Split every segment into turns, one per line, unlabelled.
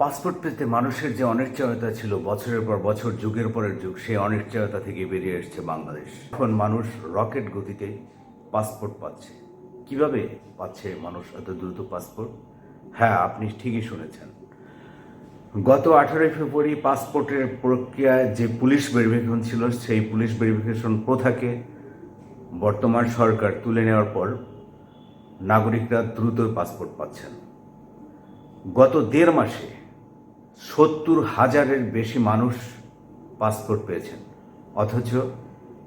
Passport পেতে মানুষের যে অনিশ্চয়তা ছিল, বছরের পর বছর, যুগের পরের যুগ, সেই অনিশ্চয়তা থেকে বেরিয়ে এসছে বাংলাদেশ। এখন মানুষ রকেট গতিতে পাসপোর্ট পাচ্ছে। কীভাবে পাচ্ছে মানুষ এত দ্রুত পাসপোর্ট? হ্যাঁ আপনি ঠিকই শুনেছেন। গত আঠারোই ফেব্রুয়ারি পাসপোর্টের প্রক্রিয়ায় যে পুলিশ ভেরিফিকেশন ছিল, সেই পুলিশ ভেরিফিকেশন প্রথাকে বর্তমান সরকার তুলে নেওয়ার পর নাগরিকরা দ্রুত পাসপোর্ট পাচ্ছেন। গত দেড় মাসে সত্তর হাজারের বেশি মানুষ পাসপোর্ট পেয়েছেন। অথচ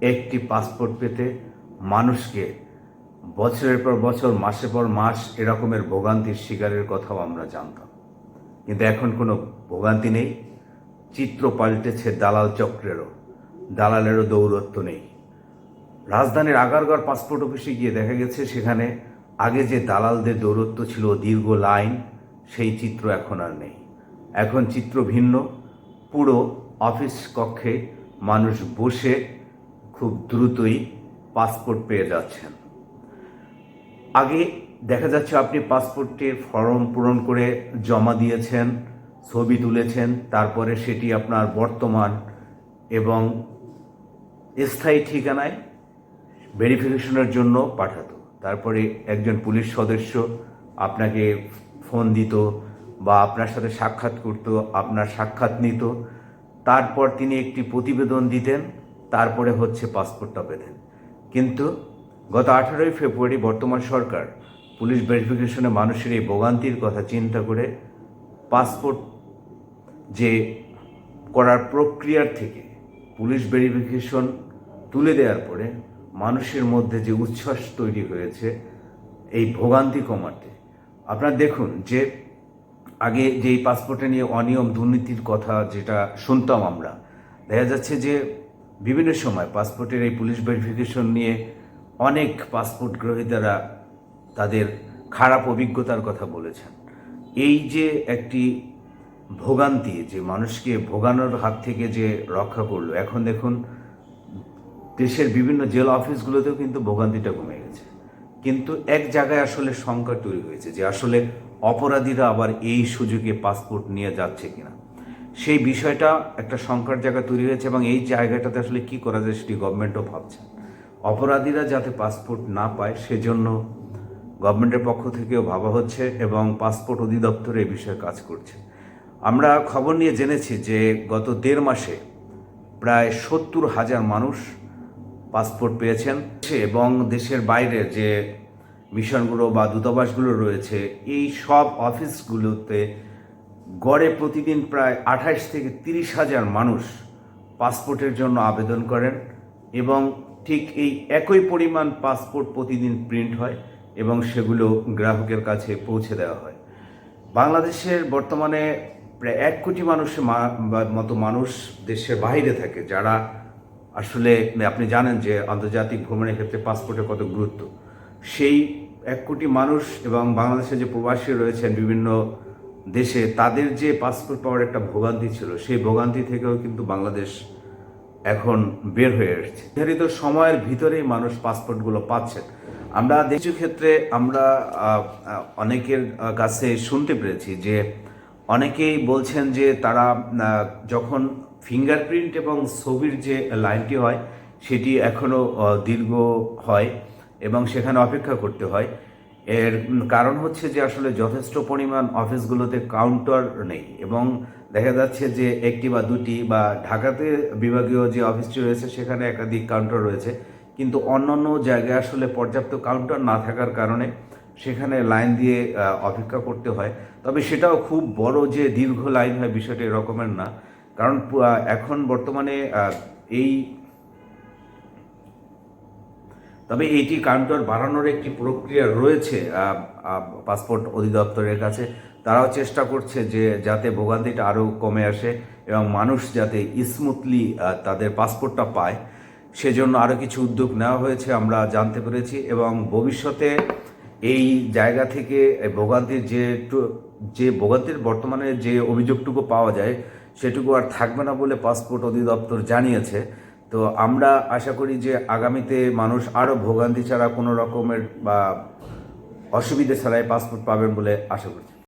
একটি পাসপোর্ট পেতে মানুষকে বছরের পর বছর মাসের পর মাস এরকমের ভোগান্তির শিকারের কথাও আমরা জানতাম। কিন্তু এখন কোনো ভোগান্তি নেই। চিত্র পাল্টেছে দালাল চক্রেরও। দালালেরও দৌরত্ব নেই। রাজধানীর আগারগড় পাসপোর্ট অফিসে গিয়ে দেখা গেছে, সেখানে আগে যে দালালদের দৌরত্ব ছিল দীর্ঘ লাইন, সেই চিত্র এখন আর নেই। এখন চিত্র ভিন্ন। পুরো অফিস কক্ষে মানুষ বসে খুব দ্রুতই পাসপোর্ট পেয়ে যাচ্ছেন। আগে দেখা যাচ্ছে আপনি পাসপোর্টের ফর্ম পূরণ করে জমা দিয়েছেন, ছবি তুলেছেন, তারপরে সেটি আপনার বর্তমান এবং স্থায়ী ঠিকানায় ভেরিফিকেশনের জন্য পাঠাতো। তারপরে একজন পুলিশ সদস্য আপনাকে ফোন দিত বা আপনার সাথে সাক্ষাৎ করত, আপনার সাক্ষাৎ নিত। তারপর তিনি একটি প্রতিবেদন দিতেন, তারপরে হচ্ছে পাসপোর্টটা পেতেন। কিন্তু গত আঠারোই ফেব্রুয়ারি বর্তমান সরকার পুলিশ ভেরিফিকেশনে মানুষের এই ভোগান্তির কথা চিন্তা করে পাসপোর্ট যে করার প্রক্রিয়ার থেকে পুলিশ ভেরিফিকেশন তুলে দেওয়ার পরে মানুষের মধ্যে যে উচ্ছ্বাস তৈরি হয়েছে এই ভোগান্তি কমাতে। আপনারা দেখুন যে আগে যে পাসপোর্টে নিয়ে অনিয়ম, দুর্নীতির কথা যেটা শুনতাম আমরা, দেখা যাচ্ছে যে বিভিন্ন সময় পাসপোর্টের এই পুলিশ ভেরিফিকেশন নিয়ে অনেক পাসপোর্ট গ্রহীতারা তাদের খারাপ অভিজ্ঞতার কথা বলেছেন। এই যে একটি ভোগান্তি যে মানুষকে ভোগানোর হাত থেকে যে রক্ষা করল, এখন দেখুন দেশের বিভিন্ন জেলা অফিসগুলোতেও কিন্তু ভোগান্তিটা কমে গেছে। কিন্তু এক জায়গায় আসলে সংকট তৈরি হয়েছে যে আসলে অপরাধীরা আবার এই সুযোগে পাসপোর্ট নিয়ে যাচ্ছে কিনা? সেই বিষয়টা একটা সংকট জায়গা তৈরি হয়েছে এবং এই জায়গাটাতে আসলে কি করা যায় সেটি গভর্নমেন্টও ভাবছে। অপরাধীরা যাতে পাসপোর্ট না পায়, সেজন্য গভর্নমেন্টের পক্ষ থেকেও ভাবা হচ্ছে এবং পাসপোর্ট অধিদপ্তর এই বিষয়ে কাজ করছে। আমরা খবর নিয়ে জেনেছি যে গত দেড় মাসে প্রায় সত্তর হাজার মানুষ পাসপোর্ট পেয়েছেন। এবং দেশের বাইরে যে মিশনগুলো বা দূতাবাসগুলো রয়েছে, এই সব অফিসগুলোতে গড়ে প্রতিদিন প্রায় আঠাশ থেকে তিরিশ হাজার মানুষ পাসপোর্টের জন্য আবেদন করেন এবং ঠিক এই একই পরিমাণ পাসপোর্ট প্রতিদিন প্রিন্ট হয় এবং সেগুলো গ্রাহকের কাছে পৌঁছে দেওয়া হয়। বাংলাদেশের বর্তমানে প্রায় এক কোটি মানুষের মতো মানুষ দেশের বাইরে থাকে, যারা আসলে আপনি জানেন যে আন্তর্জাতিক ভ্রমণের ক্ষেত্রে পাসপোর্টের কত গুরুত্ব। সেই এক কোটি মানুষ এবং বাংলাদেশে যে প্রবাসী রয়েছেন বিভিন্ন দেশে, তাদের যে পাসপোর্ট পাওয়ার একটা ভোগান্তি ছিল, সেই ভোগান্তি থেকেও কিন্তু বাংলাদেশ এখন বের হয়ে এসেছে। নির্ধারিত সময়ের ভিতরেই মানুষ পাসপোর্টগুলো পাচ্ছেন আমরা কিছু ক্ষেত্রে আমরা অনেকের কাছে শুনতে পেরেছি যে অনেকেই বলছেন যে তারা যখন ফিঙ্গারপ্রিন্ট এবং ছবির যে লাইনটি হয়, সেটি এখনও দীর্ঘ হয়। এবং সেখানে অপেক্ষা করতে হয়। এর কারণ হচ্ছে যে আসলে যথেষ্ট পরিমাণ অফিসগুলোতে কাউন্টার নেই এবং দেখা যাচ্ছে যে একটি বা দুটি বা ঢাকাতে বিভাগীয় যে অফিসটি রয়েছে সেখানে একাধিক কাউন্টার রয়েছে। কিন্তু অন্যান্য জায়গায় আসলে পর্যাপ্ত কাউন্টার না থাকার কারণে সেখানে লাইন দিয়ে অপেক্ষা করতে হয়। তবে সেটাও খুব বড় যে দীর্ঘ লাইন হয় বিষয়টা এরকমের না। কারণ এখন বর্তমানে এই তবে এইটি কাউন্টার বাড়ানোর একটি প্রক্রিয়া রয়েছে পাসপোর্ট অধিদপ্তরের কাছে। তারাও চেষ্টা করছে যে যাতে ভোগান্তিটা আরও কমে আসে এবং মানুষ যাতে স্মুথলি তাদের পাসপোর্টটা পায়। সেজন্য আরও কিছু উদ্যোগ নেওয়া হয়েছে, আমরা জানতে পেরেছি। এবং ভবিষ্যতে এই জায়গা থেকে ভোগান্তির যে যে ভোগান্তির বর্তমানে যে অভিযোগটুকু পাওয়া যায়, সেটুকু আর থাকবে না বলে পাসপোর্ট অধিদপ্তর জানিয়েছে। তো আমরা আশা করি যে আগামীতে মানুষ আরও ভোগান্তি ছাড়া কোনো রকমের বা অসুবিধে ছাড়াই পাসপোর্ট পাবেন বলে আশা করছি।